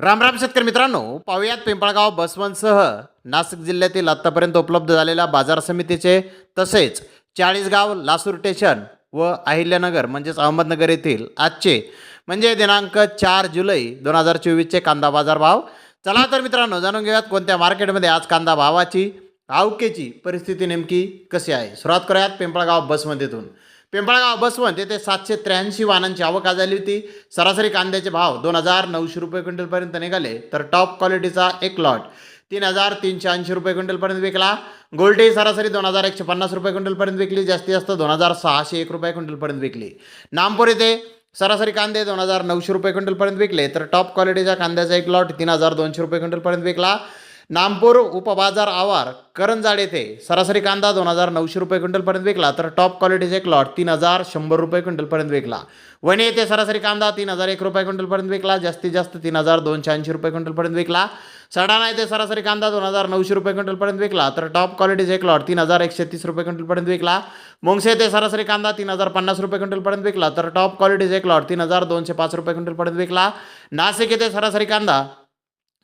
रामराम शेतकरी मित्रांनो पाहुयात पिंपळगाव बसवंतसह नाशिक जिल्ह्यातील आत्तापर्यंत उपलब्ध झालेल्या बाजार समितीचे तसेच चाळीसगाव लासूर स्टेशन व अहिल्यानगर म्हणजेच अहमदनगर येथील आजचे म्हणजे दिनांक चार जुलै दोन हजार चोवीसचे कांदा बाजार भाव. चला तर मित्रांनो जाणून घेऊयात कोणत्या मार्केटमध्ये आज कांदा भावाची आवकेची परिस्थिती नेमकी कशी आहे. सुरुवात करूयात पिंपळगाव बसमध्येतून पिंपळगाव बसवंत येथे सातशे त्र्याऐंशी वाहनांची आवक आज झाली होती. सरासरी कांद्याचे भाव दोन हजार नऊशे रुपये क्विंटलपर्यंत निघाले. तर टॉप क्वालिटीचा एक लॉट तीन हजार तीनशे ऐंशी रुपये क्विंटलपर्यंत विकला. गोल्डी सरासरी दोन हजार एकशे पन्नास रुपये क्विंटलपर्यंत विकली. जास्तीत जास्त दोन हजार सहाशे एक रुपये क्विंटलपर्यंत विकली. नामपूर येथे सरासरी कांदे दोन हजार नऊशे रुपये क्विंटलपर्यंत विकले. तर टॉप क्वालिटीच्या कांद्याचा एक लॉट तीन हजार दोनशे रुपये क्विंटलपर्यंत विकला. नामपूर उपबाजार आवार करंजाड येथे सरासरी कांदा दोन हजार नऊशे रुपये क्विंटलपर्यंत विकला तर टॉप क्वालिटीचे एक लॉट तीन हजार शंभर रुपये क्विंटलपर्यंत विकला. वणी येथे सरासरी कांदा तीन हजार एक रुपये क्विंटलपर्यंत विकला जास्तीत जास्त तीन हजार दोनशे ऐंशी रुपये क्विंटलपर्यंत विकला. सडाणा येथे सरासरी कांदा दोन हजार नऊशे रुपये क्विंटलपर्यंत विकला तर टॉप क्वालिटीचे एक तीन हजार एकशे तीस रुपये क्विंटलपर्यंत विकला. मुंगसे येथे सरासरी कांदा तीन हजार पन्नास रुपये क्विंटलपर्यंत विकला तर टॉप क्वालिटीचे एक तीन हजार दोनशे पाच रुपये क्विंटलपर्यंत विकला. नाशिक येथे सरासरी कांदा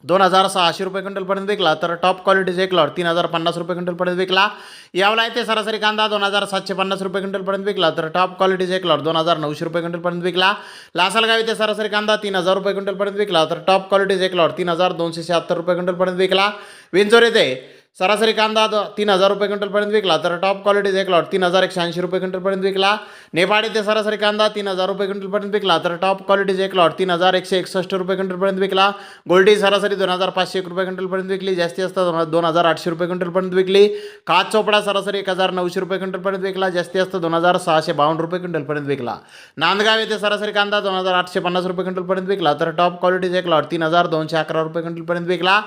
दोन हजार सहाशे रुपये क्विंटलपर्यंत विकला तर टॉप क्वालिटीचे एक लॉट तीन हजार पन्नास रुपये क्विंटलपर्यंत विकला. यावला येथे सरासरी कांदा दोन हजार सातशे पन्नास रुपये क्विंटलपर्यंत विकला तर टॉप क्वालिटीचे एक लॉट दोन हजार नऊशे रुपये क्विंटलपर्यंत विकला. लासलगाव येथे सरासरी कांदा तीन हजार रुपये क्विंटलपर्यंत विकला तर टॉप क्वालिटीचे एक लॉट तीन हजार दोनशे शहात्तर रुपये क्विंटलपर्यंत विकला. विंचोर येथे सरासरी कांदा तीन हजार रुपये क्विंटलपर्यंत विकला तर टॉप क्वालिटीचा एक लॉट तीन हजार एकशे ऐंशी रुपये क्विंटलपर्यंत विकला नेपाळ येथे सरासरी कांदा तीन हजार रुपये क्विंटलपर्यंत विकला तर टॉप क्वालिटीचा एक लॉट तीन हजार एकशे एकसष्ट रुपये क्विंटलपर्यंत विकला गोल्डी सरासरी दोन हजार पाचशे एक रुपये क्विंटलपर्यंत विकली जास्ती असता दोन- हजार आठशे रुपये क्विंटलपर्यंत विकली काच चोपडा सरासरी एक हजार नऊशे रुपये क्विंटलपर्यंत विकला जास्ती असता दोन हजार सहाशे बावन्न रुपये क्विंटलपर्यंत विकला नांदगाव येथे सरासरी कांदा दोन हजार आठशे पन्नास रुपये क्विंटलपर्यंत विकला तर टॉप क्वालिटीचा एक लॉट तीन हजार दोनशे अकरा रुपये क्विंटलपर्यंत विकला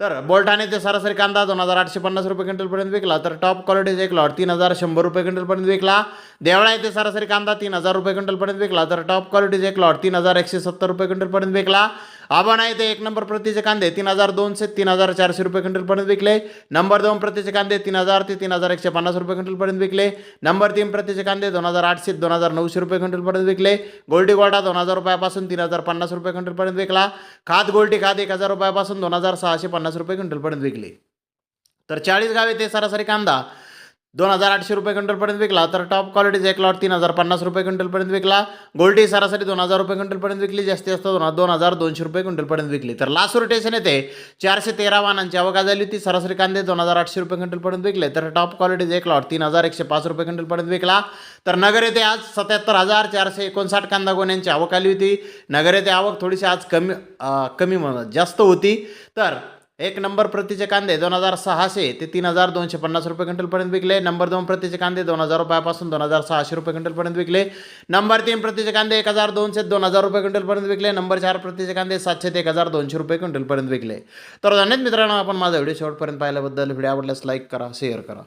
तर बोलठाणे ते सरासरी कांदा दोन हजार आठशे पन्नास रुपये क्विंटलपर्यंत विकला. तर टॉप क्वालिटीचा एक लॉट तीन हजार शंभर रुपये क्विंटलपर्यंत विकला. देवळा येथे सरासरी कांदा तीन हजार रुपये क्विंटलपर्यंत विकला. तर टॉप क्वालिटीचा एक लॉट तीन हजार एकशे सत्तर रुपये क्विंटलपर्यंत विकला. आबाणा येथे एक नंबर प्रतीचे कांदे तीन हजार दोनशे तीन हजार चारशे रुपये क्विंटलपर्यंत विकले. नंबर दोन प्रतीचे कांदे तीन हजार ते तीन हजार एकशे पन्नास रुपये क्विंटलपर्यंत विकले. नंबर तीन प्रतीचे कांदे दोन हजार आठशे दोन हजार नऊशे रुपये क्विंटलपर्यंत विकले. गोल्डी गोल्डा दोन हजार रुपयापासून तीन हजार पन्नास रुपये क्विंटलपर्यंत विकला. खात गोल्टी खात एक हजार रुपयापासून दोन हजार सहाशे पन्नास रुपये क्विंटलपर्यंत विकली. तर चाळीस गाव येथे सरासरी कांदा दोन हजार आठशे रुपये क्विंटलपर्यंत विकला. तर टॉप क्वालिटीचा एक लॉट तीन हजार पन्नास रुपये क्विंटलपर्यंत विकला. गोल्डी सरासरी दोन हजार रुपये क्विंटलपर्यंत विकली. जास्तीत जास्त दोन दोन हजार दोनशे रुपये क्विंटलपर्यंत विकली. तर लासूर स्टेशन येथे चारशे तेरा वाहनांची आवक झाली होती. सरासरी कांदे दोन हजार आठशे रुपये क्विंटलपर्यंत विकले. तर टॉप क्वालिटीचा एक लॉट तीन हजार एकशे पाच रुपये क्विंटलपर्यंत विकला. तर नगर येथे आज सत्याहत्तर हजार चारशे एकोणसाठ कांदा गोण्यांची आवक आली होती. नगर येथे आवक थोडीशी आज कमी कमी म्हणा जास्त होती. तर एक नंबर प्रतीचे कांदे दोन हजार सहाशे ते तीन हजार दोनशे पन्नास रुपये क्विंटलपर्यंत विकले. नंबर दोन प्रतीचे कांदे दोन हजार रुपयापासून दोन हजार सहाशे रुपये क्विंटलपर्यंत विकले. नंबर तीन प्रतीचे कांदे एक हजार दोनशे दोन हजार रुपये क्विंटलपर्यंत विकले. नंबर चार प्रतीचे कांदे सातशे ते एक हजार दोनशे रुपये क्विंटलपर्यंत विकले. तर धन्यवाद मित्रांनो आपण माझा व्हिडिओ शेवटपर्यंत पाहिल्याबद्दल. व्हिडिओ आवडल्यास लाईक करा शेअर करा.